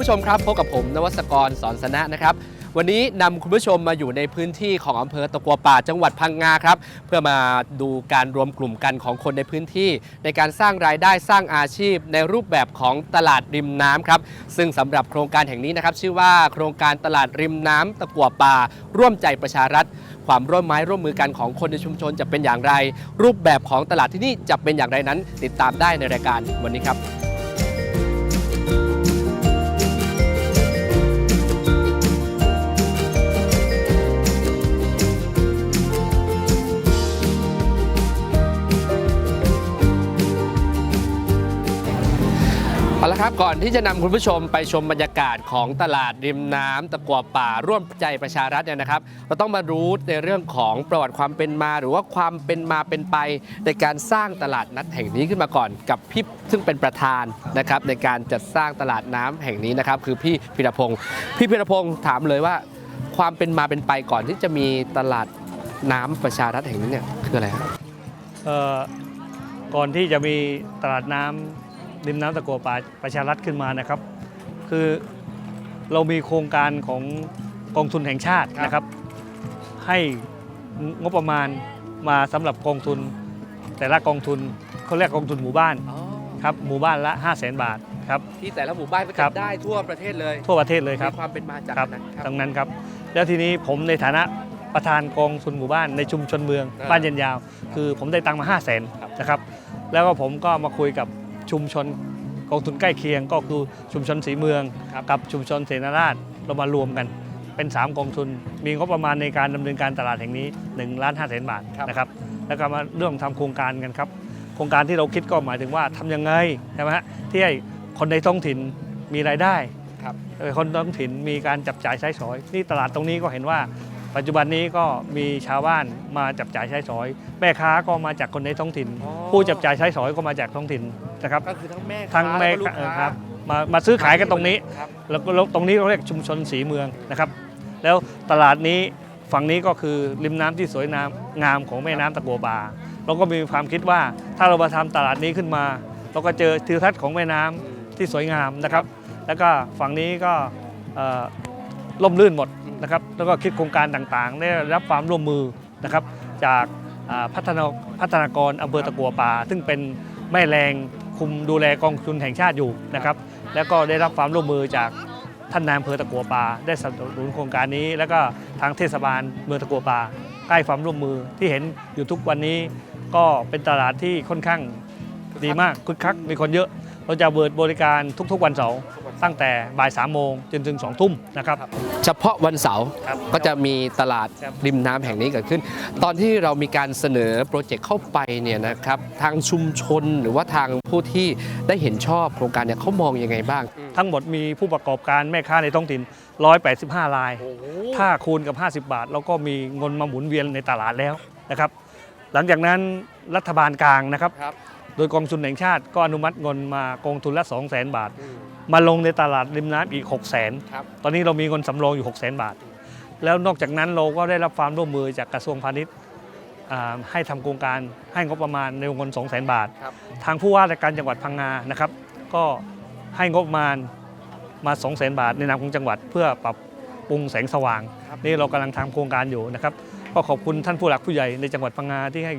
ผู้ชมครับพบกับผมนวัศกรสอนสนะนะครับ วันนี้นำคุณผู้ชมมาอยู่ในพื้นที่ของอำเภอตะกัวป่าจังหวัดพังงาครับ เพื่อมาดูการรวมกลุ่มกันของคนในพื้นที่ ในการสร้างรายได้สร้างอาชีพ ในรูปแบบของตลาดริมน้ำครับ ซึ่งสำหรับโครงการแห่งนี้นะครับ ชื่อว่าโครงการตลาดริมน้ำตะกัวป่าร่วมใจประชารัฐ ความร่วมไม้ร่วมมือกันของคนในชุมชนจะเป็นอย่างไร รูปแบบของตลาดที่นี่จะเป็นอย่างไรนั้น ติดตามได้ในรายการวันนี้ครับ ครับก่อนที่จะนำคุณผู้ชมไปชมบรรยากาศของตลาดริมน้ำตะกัวป่าร่วมใจประชารัฐเนี่ยนะครับ เราต้องมารู้ในเรื่องของประวัติความเป็นมา หรือว่าความเป็นมาเป็นไป ในการสร้างตลาดนัดแห่งนี้ขึ้นมาก่อนกับพี่ซึ่งเป็นประธานนะครับในการจัดสร้างตลาดน้ำแห่งนี้นะครับ คือพี่พิรพงศ์พี่พิรพงศ์ถามเลยว่า ความเป็นมาเป็นไปก่อนที่จะมีตลาดน้ำประชารัฐแห่งนี้เนี่ยคืออะไรครับเอ่อก่อนที่จะมีตลาดน้ำ ริมน้ำตะกัวป่าประชารัฐขึ้นมานะครับ คือเรามีโครงการของกองทุนแห่งชาติครับนะครับ ให้งบประมาณมาสำหรับกองทุน แต่ละกองทุนเขาเรียกกองทุนหมู่บ้านครับหมู่บ้านละ 5 0 0แสนบาทครับ ที่แต่ละหมู่บ้านก็ครัจะบ ได้ทั่วประเทศเลยทั่วประเทศเลยครับ มีความเป็นมาจากครับนั้นครับตรงนั้นครับ แล้วทีนี้ผมในฐานะประธานกองทุนหมู่บ้านในชุมชนเมือง อ่าบ้านเย็นยาว คือผมได้ตังค์มา 5 0 0แสนครับ นะครับ แล้วก็ผมก็มาคุยกับ ชุมชนกองทุนใกล้เคียงก็คือชุมชนสีเมืองครับกับชุมชนเสนาราชเรามารวมกันเป็น 3 กองทุน มีงบประมาณในการดำเนินการตลาดแห่งนี้1ล้าน5แสนบาทครับนะครับแล้วก็มาเรื่องทำโครงการกันครับโครงการที่เราคิดก็หมายถึงว่าทำยังไงใช่ไหมฮะที่ให้คนในท้องถิ่นมีรายได้ครับเอ่อคนท้องถิ่นมีการจับจ่ายใช้สอย นี่ตลาดตรงนี้ก็เห็นว่า ปัจจุบันนี้ก็มีชาวบ้านมาจับจ่ายใช้สอย แม่ค้าก็มาจากคนในท้องถิ่น อ๋อ ผู้จับจ่ายใช้สอยก็มาจากท้องถิ่นนะครับก็คือทั้งแม่ค้าทั้งแม่ล้วก็ลูกเอ่อค้าครับมามาซื้อขายกันตรงนี้ ครับแล้วก็ตรงนี้เราเรียกชุมชนสีเมืองนะครับ แล้วตลาดนี้ฝั่งนี้ก็คือริมน้ำที่สวยงามงามของแม่น้ำตะกัวป่าเราก็มีความคิดว่าถ้าเรามาทำตลาดนี้ขึ้นมา เราก็เจอทิวทัศน์ของแม่น้ำที่สวยงามนะครับ แล้วก็ฝั่งนี้ก็เอ่อล่มลื่นหมด นะครับแล้วก็คิดโครงการต่างๆ ได้รับความร่วมมือนะครับจากพัฒนาพัฒนากรอำเภอตะกัวป่า ซึ่งเป็นแม่แรงคุมดูแลกองทุนแห่งชาติอยู่นะครับแล้วก็ได้รับความร่วมมือจากท่านนายอำเภอตะกัวป่า ได้สนับสนุนโครงการนี้ แล้วก็ทางเทศบาลเมืองตะกัวป่าใกล้ความร่วมมือที่เห็นอยู่ทุกวันนี้ ก็เป็นตลาดที่ค่อนข้างดีมากคึกคักมีคนเยอะ เราจะเปิดบริการทุกๆวันเสาร์ ตั้งแต่บ่ายสามโมงจนถึงสองทุ่มนะครับ เฉพาะวันเสาร์ครับก็จะมีตลาดครับริมน้ำแห่งนี้เกิดขึ้น ตอนที่เรามีการเสนอโปรเจกต์เข้าไปเนี่ยนะครับทางชุมชนหรือว่าทางผู้ที่ได้เห็นชอบโครงการเนี่ยเขามองยังไงบ้าง ทั้งหมดมีผู้ประกอบการแม่ค้าในท้องถิ่น 185 ราย ถ้าคูณกับ 50 บาทเราก็มีเงินมาหมุนเวียนในตลาดแล้วนะครับ หลังจากนั้นรัฐบาลกลางนะครับครับโดยกองทุนแห่งชาติก็อนุมัติเงินมากองทุนละ 2 0 0 0 0 0 บาท มาลงในตลาดริมน้ำอีก6 0 0 0 0 0 ครับ ตอนนี้เรามีเงินสำรองอยู่6 0 0 0 0 0 บาท แล้วนอกจากนั้นเราก็ได้รับความร่วมมือจากกระทรวงพาณิชย์อ่าให้ทำโครงการให้งบประมาณในวงเงิน 2 0 0 0 0 0 บาท ครับทางผู้ว่าราชการจังหวัดพังงานะครับ ก็ให้งบประมาณมา 2 0 0 0 0 0 บาท ในนามของจังหวัดเพื่อปรับปรุงแสงสว่าง ครับ นี่เรากำลังทำโครงการอยู่นะครับ ก็ขอบคุณท่านผู้หลักผู้ใหญ่ในจังหวัดพังงาที่ให้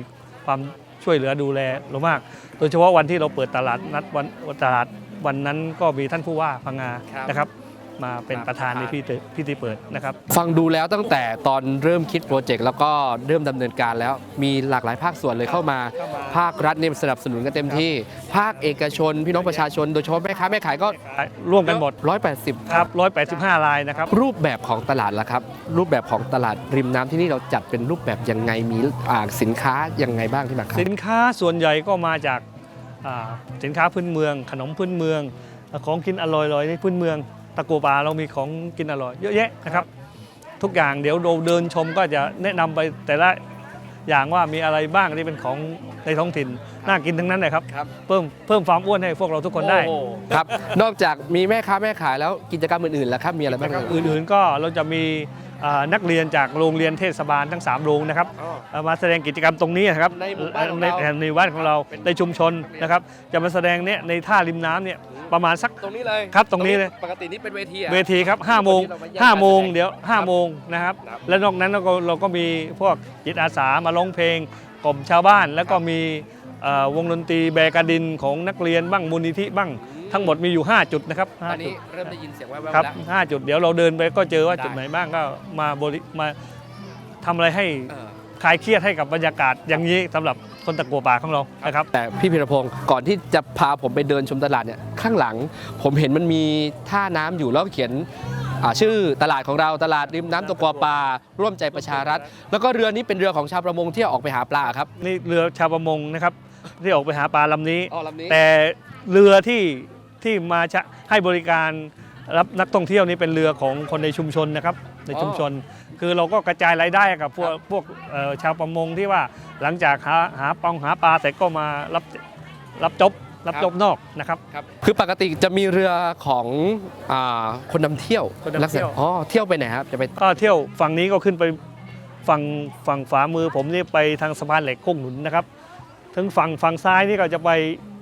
ความช่วยเหลือดูแลเรามาก โดยเฉพาะวันที่เราเปิดตลาดนัดวันตลาด วันนั้นก็มีท่านผู้ว่าพังงาครับนะครับ มาเป็นครับประธานในพิธีพิธีเปิดนะครับ ฟังดูแล้วตั้งแต่ตอนเริ่มคิดโปรเจกต์แล้วก็เริ่มดำเนินการแล้ว มีหลากหลายภาคส่วนเลยเข้ามา เข้ามาภาครัฐเนี่ยสนับสนุนกันเต็มที่ ภาคเอกชน พี่น้องประชาชน โดยเฉพาะแม่ค้าแม่ขายก็ ร่วมกันหมด180 ครับ 185รายนะครับ รูปแบบของตลาดล่ะครับ รูปแบบของตลาดริมน้ำที่นี่เราจัดเป็นรูปแบบยังไงมีอ่าสินค้ายังไงบ้างที่มาขายสินค้าส่วนใหญ่ก็มาจากอ่า สินค้าพื้นเมือง ขนมพื้นเมือง ของกินอร่อยๆในพื้นเมือง ตะกัวป่าเรามีของกินอร่อยเยอะแยะนะครับ ทุกอย่างเดี๋ยวเราเดินชมก็จะแนะนำไปแต่ละอย่างว่ามีอะไรบ้างที่เป็นของในท้องถิ่นน่ากินทั้งนั้นเลยครับครับ เพิ่มเพิ่มความอ้วนให้พวกเราทุกคนได้ โอ้โห ครับ นอกจากมีแม่ค้าแม่ขายแล้วกิจกรรมอื่นๆล่ะครับมีอะไรบ้างนะครับเอ่ย อื่นๆก็เราจะมีอ่า นักเรียนจากโรงเรียนเทศบาลทั้ง 3 โรงนะครับอ๋อเอามาแสดงกิจกรรมตรงนี้นะครับในหมู่บ้านของเราในในบ้านของเราในชุมชนนะครับจะมาแสดงเนี่ยในท่าริมน้ำเนี่ยประมาณสักตรงนี้เลยครับตรงนี้เลยปกตินี่เป็นเวทีอะเวทีครับ5โมงวันนี้เรามาแยก5โมงการแสดงเดี๋ยว5โมงนะครับครับแล้วนอกนั้นเราก็เราก็มีพวกจิตอาสามาร้องเพลงกล่อมชาวบ้านแล้วก็มีเอ่อ วงดนตรีแบกาดินของนักเรียนบ้างมูลนิธิบ้างทั้งหมดมีอยู่ 5 จุดนะครับตอนห้าจุนี้ดเริ่มได้ยินเสียงแว่วๆครับแล้ว ห้าจุดเดี๋ยวเราเดินไปก็เจอว่าได้ จุดไหนบ้างก็มาบริมาทำอะไรให้เออ คลายเครียดให้กับบรรยากาศอย่างนี้สำหรับคนตะกัวป่าของเรานะครับ แต่พี่พิรพงศ์ก่อนที่จะพาผมไปเดินชมตลาดเนี่ยข้างหลัง ผมเห็นมันมีท่าน้ำอยู่แล้วก็เขียนอ่าชื่อตลาดของเราตลาดริมน้ำตะกัวปลาร่วมใจประชารัฐ แล้วก็เรือนี้เป็นเรือของชาวประมงที่ออกไปหาปลาครับ นี่เรือชาวประมงนะครับ ที่ออกไปหาปลาลำนี้ อ๋อลำนี้ แต่เรือที่ที่มาจะให้บริการรับนักท่องเที่ยวนี้เป็นเรือของคนในชุมชนนะครับ ในชุมชน คือเราก็กระจายรายได้กับพวกพวกเอ่อชาวประมงที่ว่าหลังจากหาหาปองหาปลาเสร็จก็มารับรับจบรับจบนอกนะครับ ครับคือปกติจะมีเรือของอาคนนำเที่ยวคนนำเที่ยว ลักษณะอ๋อเที่ยวไปไหนครับจะไปก็เที่ยวฝั่งนี้ก็ขึ้นไปฝั่งฝั่งฝามือผมนี่ไปทางสะพานเหล็กโค้งหนุนนะครับ ถึงฝั่งฝั่งซ้ายนี่ก็จะไป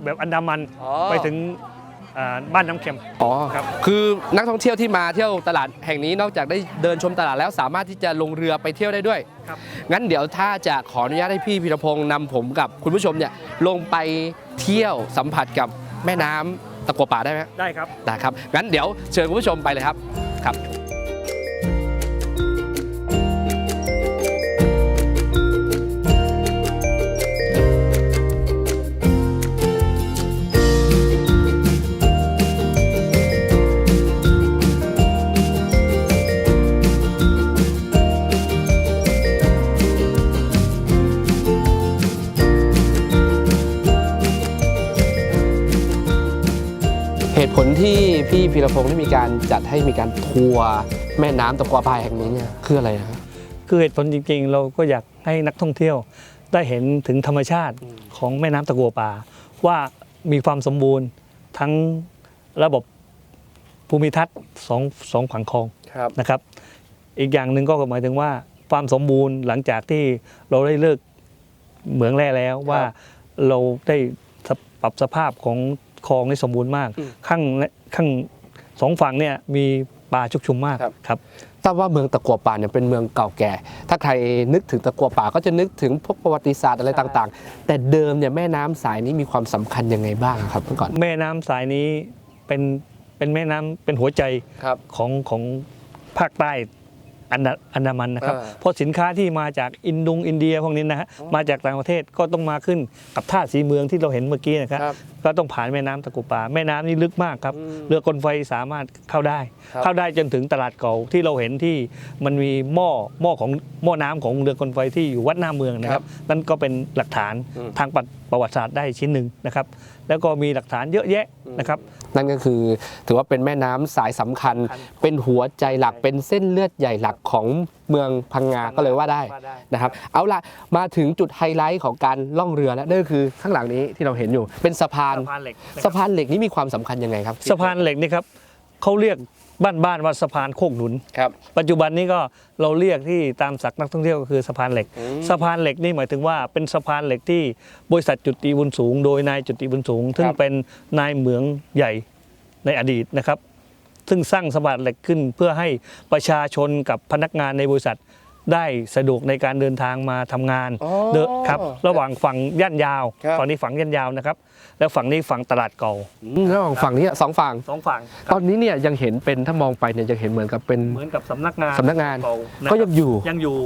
แบบอันดามันอ๋อ ไปถึงอ่าบ้านน้ำเค็ม อ๋อครับ คือนักท่องเที่ยวที่มาเที่ยวตลาดแห่งนี้นอกจากได้เดินชมตลาดแล้วสามารถที่จะลงเรือไปเที่ยวได้ด้วย ครับ งั้นเดี๋ยวถ้าจะขออนุญาตให้พี่พีรพงศ์นำผมกับคุณผู้ชมเนี่ยลงไปเที่ยวสัมผัสกับแม่น้ำตะกัวป่าได้ไหมได้ครับ ได้ครับ งั้นเดี๋ยวเชิญคุณผู้ชมไปเลยครับครับ ลที่พี่พีรพงศ์ได้มีการจัดให้มีการทัวร์แม่น้ำตะกัวป่าแห่งนี้เนี่ยคืออะไรครับ คือเหตุผลจริงๆ เราก็อยากให้นักท่องเที่ยว ได้เห็นถึงธรรมชาติของแม่น้ำตะกัวป่า ว่ามีความสมบูรณ์ทั้งระบบภูมิทัศน์สองสองฝั่งคลองครับ นะครับ อีกอย่างหนึ่งก็หมายถึงว่าความสมบูรณ์หลังจากที่เราได้เลิกเหมืองแร่แล้วว่าเราได้ปรับสภาพของ คลองนี่สมบูรณ์มากอืมข้างข้างสองฝั่งเนี่ยมีป่าชุกชุมมากครับครับทราบว่าเมืองตะกัวป่าเนี่ยเป็นเมืองเก่าแก่ ถ้าใครนึกถึงตะกัวป่าก็จะนึกถึงพวกประวัติศาสตร์อะไรต่างๆ แต่เดิมเนี่ยแม่น้ำสายนี้มีความสำคัญยังไงบ้างครับเมื่อก่อน แม่น้ำสายนี้เป็นเป็นแม่น้ำเป็นหัวใจครับของของภาคใต้อันดาอันดามันนะครับอ่าเพราะสินค้าที่มาจากอินดุงอินเดียพวกนี้นะฮะมาจากต่างประเทศก็ต้องมาขึ้นกับท่าสีเมืองที่เราเห็นเมื่อกี้นะครับครับ ก็ต้องผ่านแม่น้ำตะกุปาแม่น้ำนี่ลึกมากครับอืมเรือกลไฟสามารถเข้าได้ครับเข้าได้จนถึงตลาดเก่าที่เราเห็นที่มันมีหม้อหม้อของหม้อน้ำของเรือกลไฟที่อยู่วัดหน้าเมืองนะครับนั่นก็เป็นหลักฐานอืมทางประวัติศาสตร์ได้ชิ้นหนึ่งนะครับแล้วก็มีหลักฐานเยอะแยะนะครับ นั่นก็คือถือว่าเป็นแม่น้ำสายสำคัญสำคัญ เป็นหัวใจหลักเป็นเส้นเลือดใหญ่หลักของเมืองพังงาก็เลยว่าได้นะครับ เอาล่ะมาถึงจุดไฮไลท์ของการล่องเรือแล้วนั่นก็คือข้างหลังนี้ที่เราเห็นอยู่ เป็นสะพานสะพานเหล็กสะพานเหล็กนี้มีความสำคัญยังไงครับ สะพานเหล็กนี่ครับเขาเรียก บ้านๆว่าสะพานโคกหนุน ครับ ปัจจุบันนี้ก็เราเรียกที่ตามศักดิ์นักท่องเที่ยวก็คือสะพานเหล็กอืมสะพานเหล็กนี่หมายถึงว่าเป็นสะพานเหล็กที่บริษัทจุติบุญสูง โดยนายจุติบุญสูง ซึ่งครับเป็นนายเหมืองใหญ่ในอดีตนะครับ ซึ่งสร้างสะพานเหล็กขึ้นเพื่อให้ประชาชนกับพนักงานในบริษัทได้สะดวกในการเดินทางมาทำงานอ๋อเดนครับ ระหว่างฝั่งย่านยาว ครับฝั่งนี้ฝั่งย่านยาวนะครับ แล้วฝั่งนี้ฝั่งตลาดเก่าอืมระหว่างฝั่งนี้สองฝั่งสองฝั่งตอนนี้เนี่ยยังเห็นเป็นถ้ามองไปเนี่ยยังเห็นเหมือนกับเป็นเหมือนกับสำนักงานสำนักงานเก่านะก็ครัยับงอยู่ยังอยู่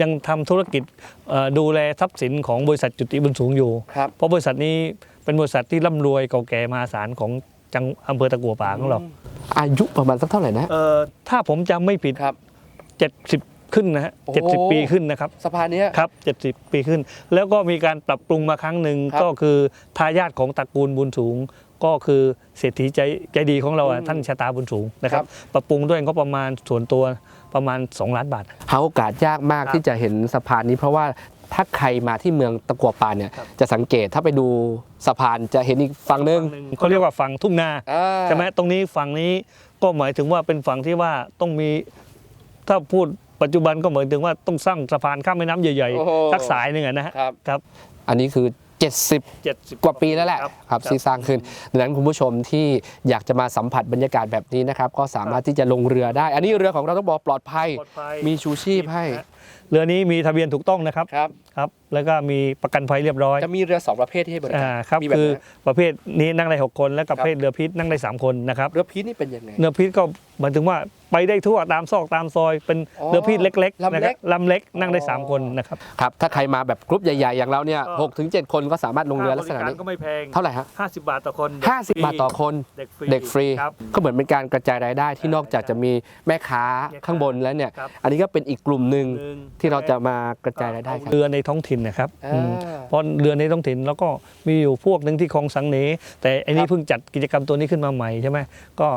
ยังทำธุรกิจเอ่อดูแลทรัพย์สินของบริษัทจุติบุญสูงอยู่ครับเพราะบริษัทนี้เป็นบริษัทที่ร่ำรวยเก่าแก่มหาศาลของจังอำเภอตะกัวป่าของเราอายุประมาณสักเท่าไหร่นะเอ่อถ้าผมจำไม่ผิดครับ70 ขึ้นนะฮะโอ้70ปีขึ้นนะครับสะพานเนี้ยครับ70ปีขึ้น แล้วก็มีการปรับปรุงมาครั้งหนึ่งครับก็คือทายาทของตระกูลบุญสูงก็คือเศรษฐีใจใจดีของเราอะอืมท่านชะตาบุญสูงนะครัครับบปรับปรุงด้วยงบประมาณส่วนตัวประมาณ 2 ล้านบาทหาโอกาสยากมากครับที่จะเห็นสะพานนี้ เพราะว่าถ้าใครมาที่เมืองตะกัวป่าเนี่ยครับจะสังเกตถ้าไปดูสะพานจะเห็นอีกฝั่งหนึ่งเขาเรียกว่าฝั่งทุ่งนาอ่าใช่ไหมตรงนี้ฝั่งนี้ก็หมายถึงว่าเป็นฝั่งที่ว่าต้องมีถ้าพูด ปัจจุบันก็หมายถึงว่าต้องสร้างสะพานข้ามแม่น้ำใหญ่โอ้โห ๆสักสายหนึ่งอะนะฮะครับ ครับอันนี้คือ 70 70กว่าปีแล้วแหละครับครับที่สร้างขึ้นดังนั้นคุณผู้ชมที่อยากจะมาสัมผัสบรรยากาศแบบนี้นะครับ ก็สามารถที่จะลงเรือได้ อันนี้เรือของเราต้องบอกปลอดภัย ปลอดภัยมีชูชีพให้เรือนี้มีทะเบียนถูกต้องนะครับครับครับ แล้วก็มีประกันภัยเรียบร้อย จะมีเรือสองประเภทที่ให้บริกาอ่ารครับมีแบบคือไหน ประเภทนี้นั่งได้ 6 คน และประเภทเรือพิษนั่งได้ 3 คนนะครับเรือพีชนี่เป็นยังไง เรือพิษก็หมายถึงว่าไปได้ทั่วตามซอกตามซอย เป็นอ๋อเรือพิษเล็กๆลำเล็ก นะครับลำเล็กนั่งได้อ๋อ3คนนะครับ ครับถ้าใครมาแบบกรุ๊ปใหญ่ๆ อย่างเราเนี่ยก็ หกถึงเจ็ดคนก็สามารถลงเรือลักษณะค่าบนี้ริการก็ไม่แพงเท่าไหร่ฮะ50 บาทต่อคนห้าสิบบาทต่อคน เด็กฟรี เด็กฟรีครับก็เหมือนเป็นการกระจายรายได้ที่นอกจากจะมีแม่ค้าแม่ค้าข้างบนแล้วเนี่ย ครับ อันนี้ก็เป็นอีกกลุ่มหนึ่งหนึ่งที่เราจะมากระจายรายได้กันเรือในท้องถิ่นนะครับอ่าอืมเพราะเรือในท้องถิ่นแล้วก็มีอยู่พวกหนึ่งที่คลองสังเนแต่อันคนี้รับเพิ่งจัดกิจกรรมตัวนี้ขึ้นมาใหม่ใช่ไหมก็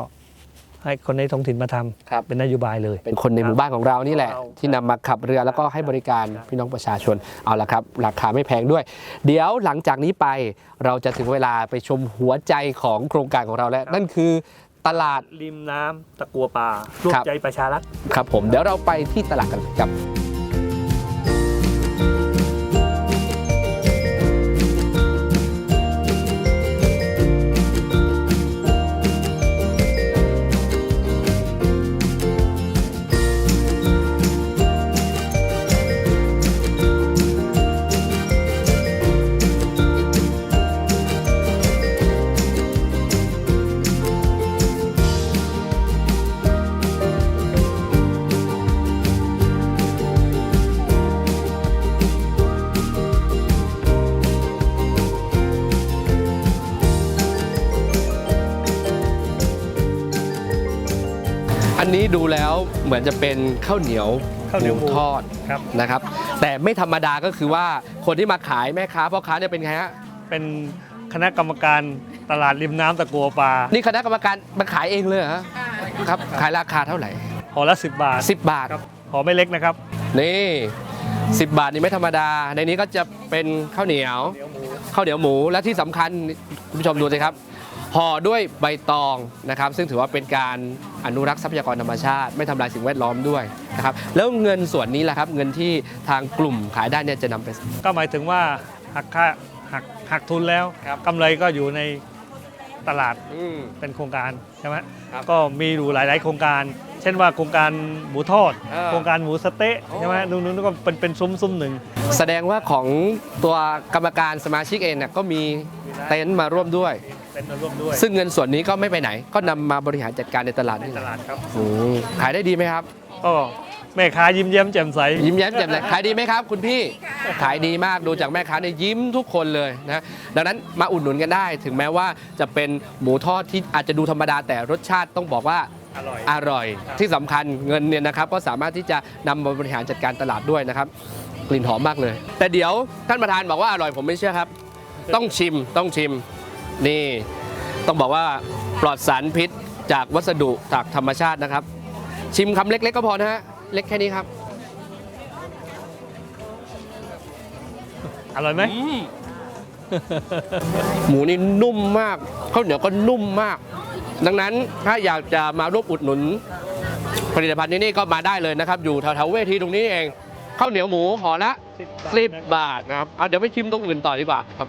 ให้คนในท้องถิ่นมาทำครับเป็นนโยบายเลย เป็นคนในหมู่บ้านของเรานี่แหละเราที่นำมาขับเรือแล้วก็ให้บริการครับพี่น้องประชาชนเอาละครับ ราคาไม่แพงด้วย เดี๋ยวหลังจากนี้ไปเราจะถึงเวลาไปชมหัวใจของโครงการของเราแล้ว นั่นคือตลาดริมน้ำตะกัวป่าร่วมครับใจประชารัฐครับผมเดี๋ยวเราไปที่ตลาดกันครับ ดูแล้วเหมือนจะเป็นข้าวเหนียวข้าวเหนียวหมูทอดครับ นะครับ แต่ไม่ธรรมดาก็คือว่าคนที่มาขายแม่ค้าพ่อค้าเนี่ยเป็นไงฮะเป็นคณะกรรมการตลาดริมน้ำตะกัวป่านี่คณะกรรมการมาขายเองเลยเหรอฮะครับขายราคาเท่าไหร่ห่อละ 10 บาท10 บาท ครับห่อไม่เล็กนะครับนี่10 บาทนี่ไม่ธรรมดา ในนี้ก็จะเป็นข้าวเหนียว ข้าวเหนียวหมูและที่สำคัญคุณผู้ชมดูสิครับ ห่อด้วยใบตองนะครับ ซึ่งถือว่าเป็นการอนุรักษ์ทรัพยากรธรรมชาติ ไม่ทำลายสิ่งแวดล้อมด้วยนะครับแล้วเงินส่วนนี้แหละครับ เงินที่ทางกลุ่มขายได้เนี่ยจะนำไป ก็หมายถึงว่าหักค่าหักหักทุนแล้วครับกำไรก็อยู่ในตลาดอืมเป็นโครงการใช่ไหมครับก็มีอยู่หลาย ๆ โครงการ เช่นว่าโครงการหมูทอดเออโครงการหมูสะเต๊ะใช่ไหมนู่นๆก็เป็นเป็นซุ้มซุ้มหนึ่ง แสดงว่าของตัวกรรมการสมาชิกเองเนี่ยก็มีเต็นท์มาร่วมด้วย เป็นมาร่วมด้วยซึ่งเงินส่วนนี้ก็ไม่ไปไหน ก็นำมาบริหารจัดการในตลาดในนี่แหตละลาดครับอืมขายได้ดีไหมครับ ก็แม่ค้ายิ้มแย้มแจ่มใส ยิ้มแย้มแจ่มใสขายดีไหมครับ คุณพี่ขายดีมากดูจากแม่ค้าเนี่ยยิ้มทุกคนเลยนะดังนั้นมาอุดหนุนกันได้ ถึงแม้ว่าจะเป็นหมูทอดที่อาจจะดูธรรมดาแต่รสชาติต้องบอกว่า อร่อย อร่อยที่สำคัญเงินเนี่ยนะครับก็สามารถที่จะนำมาบริหารจัดการตลาดด้วยนะครับ กลิ่นหอมมากเลย แต่เดี๋ยวท่านประธานบอกว่าอร่อยผมไม่เชื่อครับ ต้องชิมต้องชิม นี่ต้องบอกว่าปลอดสารพิษจากวัสดุจากธรรมชาตินะครับ ชิมคำเล็กๆก็พอนะฮะเล็กแค่นี้ครับอร่อยไหมหมูนี่นุ่มมากข้าวเหนียวก็นุ่มมาก ดังนั้นถ้าอยากจะมาร่วมอุดหนุน ผลิตภัณฑ์ที่นี่ก็มาได้เลยนะครับ อยู่แถวๆเวทีตรงนี้เองข้าวเหนียวหมูห่อละสิบ10บาทนะครับเอาเดี๋ยวไปชิมตรงอื่นต่อดีกว่าครับ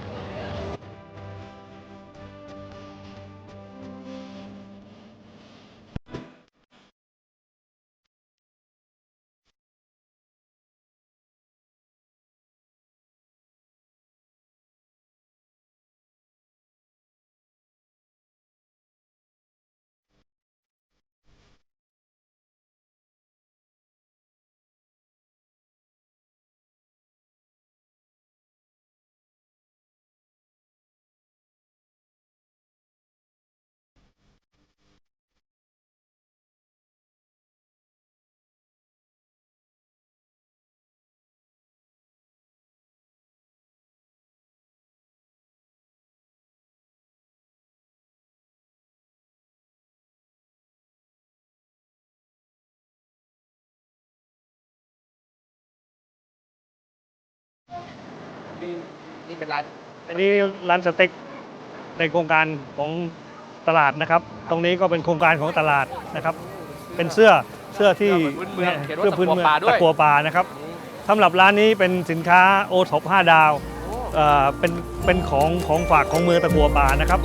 นี่เป็นร้านอันนี้ร้านสเต็กในโครงการของตลาดนะครับ ตรงนี้ก็เป็นโครงการของตลาดนะครับ เป็นเสื้อเสื้อที่พื้นเมืองเขียนว่าเสื้อพื้นเมืองตะกัวป่าด้วยตะกัวป่านะครับสำหรับร้านนี้เป็นสินค้าโอท็อป5ดาวเอ่อเป็นเป็นของของฝากของเมืองตะกัวป่านะครับ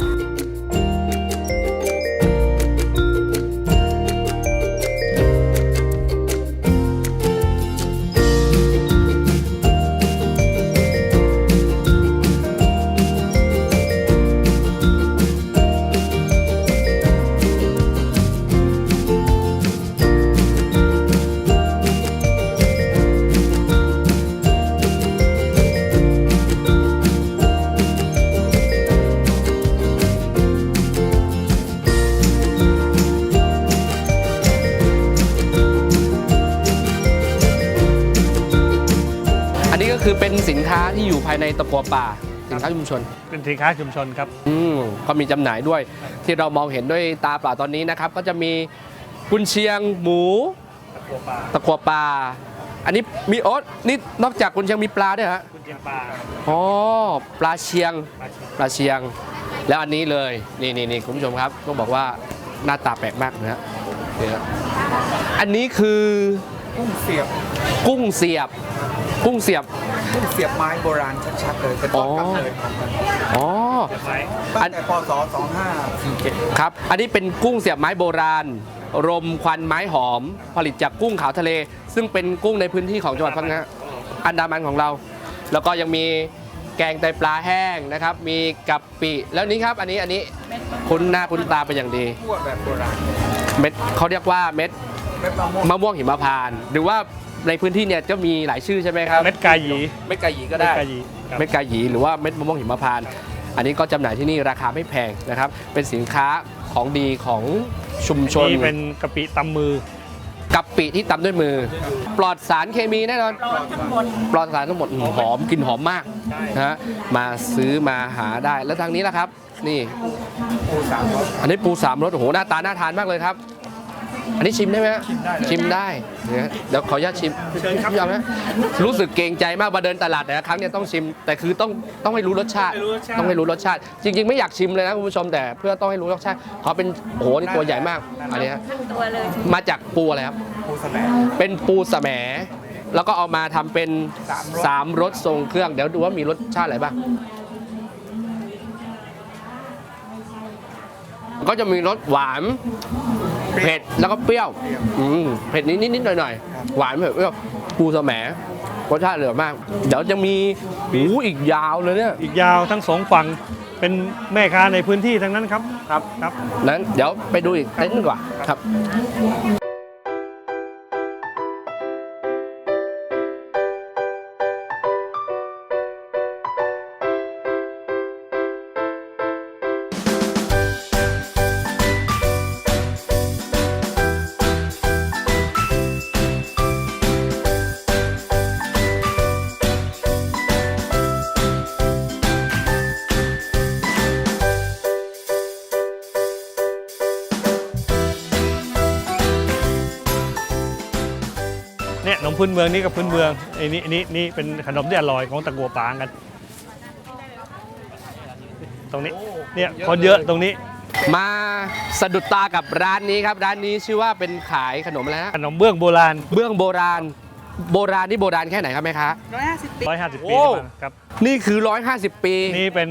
เป็นสินค้าที่อยู่ภายในตะกัวป่า สินค้าชุมชน เป็นสินค้าชุมชนครับอืมก็มีจำหน่ายด้วย ที่เรามองเห็นด้วยตาเปล่าตอนนี้นะครับ ก็จะมีกุนเชียงหมู ตะกัวป่าตะกัวปลาอันนี้มีโอ๊ตนี่นอกจากกุนเชียงมีปลาด้วยฮะคุณเจียงป่าอ๋อปลาเชียงปลาเชียงปลาเชียง แล้วอันนี้เลยนี่นี่นี่คุณผู้ชมครับต้องบอกว่าหน้าตาแปลกมากนะฮะนี่ฮะอันนี้คือกุ้งเสียบ กุ้งเสียบ กุ้งเสียบกุ้ง เสียบไม้โบราณชัดๆเลยเป็นต้นกำเนิดของมันอ๋อไม้ตั้งแต่พศ2547ครับ อันนี้เป็นกุ้งเสียบไม้โบราณ รมควันไม้หอม ผลิตจากกุ้งขาวทะเล ซึ่งเป็นกุ้งในพื้นที่ของจังหวัดพังงาอันดามันของเรา แล้วก็ยังมีแกงไตปลาแห้งนะครับ มีกะปิ แล้วนี้ครับ อันนี้อันนี้คุ้นหน้าคุ้นตาเป็นอย่างดีพวกแบบโบราณ เม็ดเขาเรียกว่าเม็ดเม็ดมะม่วงมะม่วงหิมพานต์หรือว่า ในพื้นที่เนี่ยจะมีหลายชื่อใช่ไหมครับเม็ดกาหยีเม็ดกาหยีก็ได้ เม็ดกาหยีครับ เม็ดกาหยีหรือว่าเม็ดมะม่วงหิมพานต์อันนี้ก็จำหน่ายที่นี่ราคาไม่แพงนะครับ เป็นสินค้าของดีของชุมชน นี่เป็นกะปิตำมือกะปิที่ตำด้วยมือ ปลอดสารเคมีแน่นอน ปลอดสารทั้งหมดอืมหอมกลิ่นหอมมากนะฮะมาซื้อมาหาได้แล้วทางนี้ล่ะครับ นี่ปูสามรสอันนี้ปูสามรสโอ้โหหน้าตาน่าทานมากเลยครับ อันนี้ชิมได้ไหมฮะชิมได้เนี่ยเดี๋ยวขออนุญาตชิมเชิญครับพี่ยอมนะรู้สึกเกรงใจมากมาเดินตลาดแต่ละครั้งเนี่ยต้องชิมแต่คือต้องต้องให้รู้รสชาติให้รู้รสชาติต้องให้รู้รสชาติ จริง ๆ ไม่อยากชิมเลยนะคุณผู้ชมแต่เพื่อต้องให้รู้รสชาติเขาเป็นโอ้โหนี่ตัวใหญ่มากอันนี้ฮะตัวเลยมาจากปูอะไรครับปูสะแหมเป็นปูสะแหมแล้วก็เอามาทำเป็นสามรสสามรสทรงเครื่องเดี๋ยวดูว่ามีรสชาติอะไรบ้าง ก็จะมีรสหวานเผ็ดแล้วก็เปรี้ยวอืมเผ็ดนิดนิดๆหน่อยๆหวานเผ็ดเปรี้ยวปูสะแหมรสชาติเหลือมาก เดี๋ยวจะมีหูอีกยาวเลยเนี่ยอีกยาวทั้งสองฝั่งเป็นแม่ค้าในพื้นที่ทั้งนั้นครับ ครับ ครับ นั้นเดี๋ยวไปดูอีกเต็นท์ดีกว่าครับ พื้นเมืองนี่ก็พื้นเมืองไอ้นี่อันนี่นี่เป็นขนมที่อร่อยของตะกัวป่ากัน ตรงนี้เนี่ยคนเยอะตรงนี้ มาสะดุดตากับร้านนี้ครับ ร้านนี้ชื่อว่าเป็นขายขนมอะไรนะขนมเบื้องโบราณ เบื้องโบราณ โบราณนี่โบราณแค่ไหนครับแม่ค้า150โอ้ปีมาครับ นี่คือ 150 ปี นี่เป็น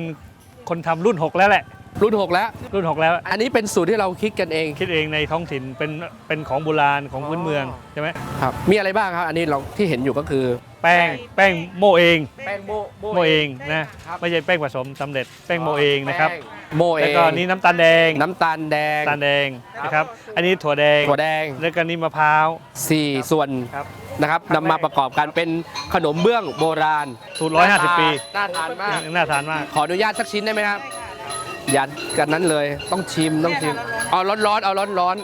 คนทำรุ่น 6 แล้วแหละ รุ่น 6 แล้ว รุ่น 6 แล้วอันนี้เป็นสูตรที่เราคิดกันเอง คิดเองในท้องถิ่นเป็นเป็นของโบราณของพื้นเมืองใช่ไหมครับมีอะไรบ้างครับ อันนี้เราที่เห็นอยู่ก็คือ แป้งแป้งโม่เองแป้งโมโม่เองนะครับไม่ใช่แป้งผสมสำเร็จแป้งโม่เองนะครับแป้งโมเอแล้วงก็นี่น้ำตาลแดงน้ำตาลแดงน้ำตาลแดงนะครับอันนี้ถั่วแดงถั่วแดง แล้วก็นี่มะพร้าว4 ส่วนครับ นะครับครั้งนำมาแรกประกอบกันเป็นขนมเบื้องโบราณสูตร150 ปีน่าทานมาก น่าทานมาก ขออนุญาตสักชิ้นได้ไหมครับอ ย่ากันนั้นเลยต้องชิมต้องชิมเอาร้อนร้อนๆเอาร้อนร้อน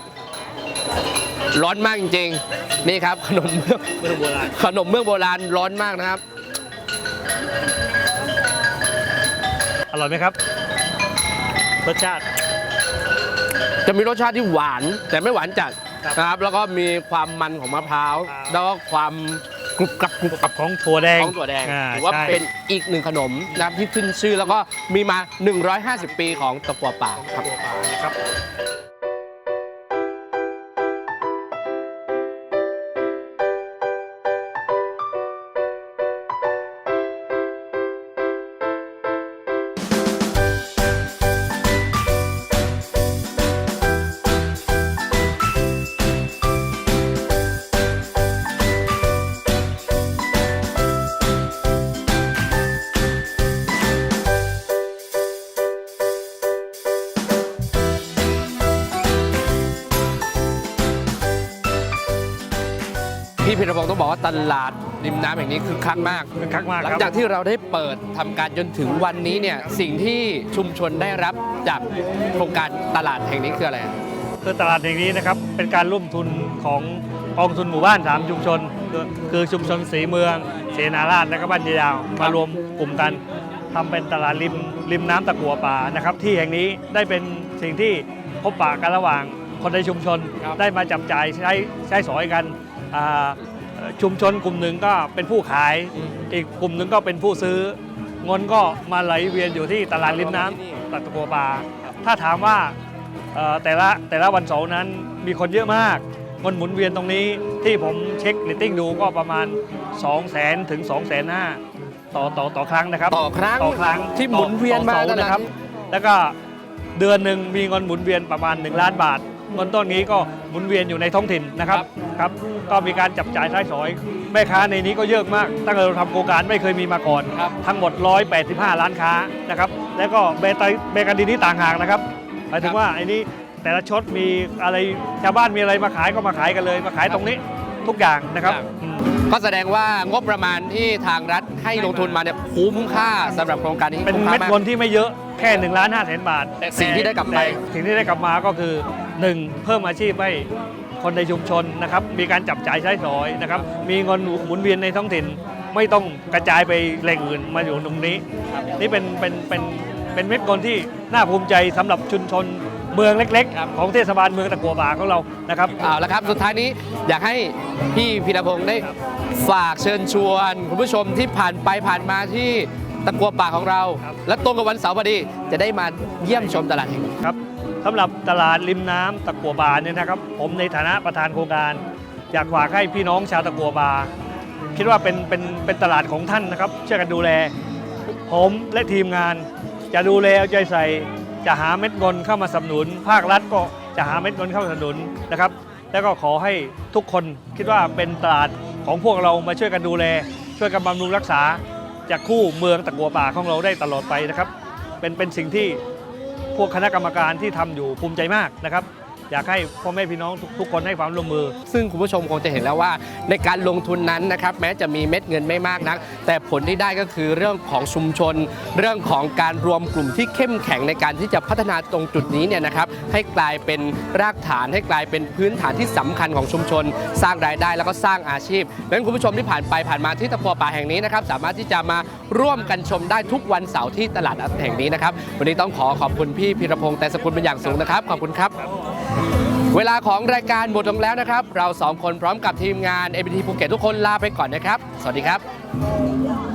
ๆร้อนมากจริงๆ นี่ครับ ขนมเบื้องเบื้องโบราณขนมเบื้องโบราณร้อนมากนะครับ อร่อยไหมครับ รสชาติ จะมีรสชาติที่หวาน แต่ไม่หวานจัดครับนะครับแล้วก็มีความมันของมะพร้าวครับแล้วก็ความ กรุบกรับกรุบกรับของถั่วแดงของถั่วแดงอ่ถือว่าใช่เป็นอีกหนึ่งขนมนะครับที่ขึ้นชื่อแล้วก็มีมา 150 ปีของตะกัวป่าครับครับ ต้องบอกว่าตลาดริมน้ำแห่งนี้คือคักมาก คึกคักมากหลัคงรับจากที่เราได้เปิดทำการจนถึงวันนี้เนี่ยสิ่งที่ชุมชนได้รับจากโครงการตลาดแห่งนี้คืออะไร คือตลาดแห่งนี้นะครับ เป็นการร่วมทุนของกองทุนหมู่บ้านสามชุมชน คือคือชุมชนสีเมือง เสนาราชและก็บ้านยาวมารวมกลุ่มกันทำเป็นตลาดริมริมน้ำตะกัวป่านะครับ ที่แห่งนี้ได้เป็นสิ่งที่พบปะกันระหว่างคนในชุมชน ครับ ได้มาจับจ่ายใช้ใช้สอยกันอ่าเอ่อ ชุมชนกลุ่มหนึ่งก็เป็นผู้ขาย อีกกลุ่มหนึ่งก็เป็นผู้ซื้อเงินก็มาไหลเวียนอยู่ที่ตลาดริมน้ำตะกัวป่าถ้าถามว่าเอ่อแต่ละแต่ละวันเสาร์นั้นมีคนเยอะมากเงินหมุนเวียนตรงนี้ที่ผมเช็คเรตติ้งดูก็ประมาณ 2 0 0 0 0 0ถึง2 5 0 0 0ต่อต่อต่อครั้งนะครับ ต่อครั้งต่อครั้งที่หมุนเวียนมาต่อเสแต่ละนะครับ แล้วก็เดือนหนึ่งมีเงินหมุนเวียนประมาณ 1 ล้านบาท เงินต้นนี้ก็หมุนเวียนอยู่ในท้องถิ่นนะครับครับก็มีการจับจ่ายใช้สอย แม่ค้าในนี้ก็เยอะมาก ตั้งแต่เราทำโครงการไม่เคยมีมาก่อน ครับ ทั้งหมด 185 ล้านค้านะครับแล้วก็เบตเบกันดีนี้ต่างหากนะครับหมายถึงว่าไอ้นี้แต่ละชดมีอะไรชาวบ้านมีอะไรมาขายก็มาขายกันเลย มาขายตรงนี้ทุกอย่างนะครับ อืม ก็แสดงว่างบประมาณที่ทางรัฐให้ลงทุนมาเนี่ยคุ้มค่าสำหรับโครงการนี้เป็นคุ้ค่าเม็ดมาก เงินที่ไม่เยอะแค่1นึ่งล้านห้าแสนบาทแต่สิ่งที่ได้กลับไป แต่สิ่งที่ได้กลับมาก็คือ 1เพิ่มอาชีพให้คนในชุมชนนะครับ มีการจับจ่ายใช้สอยนะครับ มีเงินหมุนเวียนในท้องถิ่น ไม่ต้องกระจายไปแหล่งอื่นมาอยู่ตรงนี้ นี่เป็นเป็นเป็นเป็นเม็ดเงินที่น่าภูมิใจสำหรับชุมชนเมืองเล็ก ๆ ของเทศบาลเมืองตะกัวป่าของเรานะครับเอาละครับ สุดท้ายนี้อยากให้พี่พีรพงศ์ได้ฝากเชิญชวนคุณผู้ชมที่ผ่านไปผ่านมาที่ตะกัวป่าของเราครับและตรงกับวันเสาร์พอดีจะได้มาเยี่ยมชมตลาดแห่งนี้ครับ สำหรับตลาดริมน้ำตะกัวบาเนี่ยนะครับ ผมในฐานะประธานโครงการ อยากฝากให้พี่น้องชาวตะกัวบา คิดว่าเป็นเป็นเป็นตลาดของท่านนะครับช่วยกันดูแล ผมและทีมงาน จะดูแลเอาใจใส่ จะหาเม็ดเงินเข้ามาสนับสนุน ภาครัฐก็จะหาเม็ดเงินเข้ามาสนับสนุนนะครับ แล้วก็ขอให้ทุกคนคิดว่าเป็นตลาดของพวกเรามาช่วยกันดูแล ช่วยกันบำรุงรักษาจากคู่เมืองตะกัวป่าของเราได้ตลอดไปนะครับ เป็นเป็นสิ่งที่ พวกคณะกรรมการที่ทำอยู่ภูมิใจมากนะครับ อยากให้พ่อแม่พี่น้องทุกคนให้ความร่วมมือ ซึ่งคุณผู้ชมคงจะเห็นแล้วว่า ในการลงทุนนั้นนะครับแม้จะมีเม็ดเงินไม่มากนัก แต่ผลที่ได้ก็คือเรื่องของชุมชน เรื่องของการรวมกลุ่มที่เข้มแข็งในการที่จะพัฒนาตรงจุดนี้เนี่ยนะครับให้กลายเป็นรากฐานให้กลายเป็นพื้นฐานที่สำคัญของชุมชน สร้างรายได้แล้วก็สร้างอาชีพดังนั้นคุณผู้ชมที่ผ่านไปผ่านมาที่ตะกัวป่าแห่งนี้นะครับสามารถที่จะมาร่วมกันชมได้ทุกวันเสาร์ที่ตลาดแห่งนี้นะครับวันนี้ต้องขอขอบคุณพี่พีรพงศ์แต่สกุลเป็นอย่างสูงนะครับ ขอบคุณครับ เวลาของรายการหมดลงแล้วนะครับ เราสองคนพร้อมกับทีมงาน ABT ภูเก็ตทุกคนลาไปก่อนนะครับ สวัสดีครับ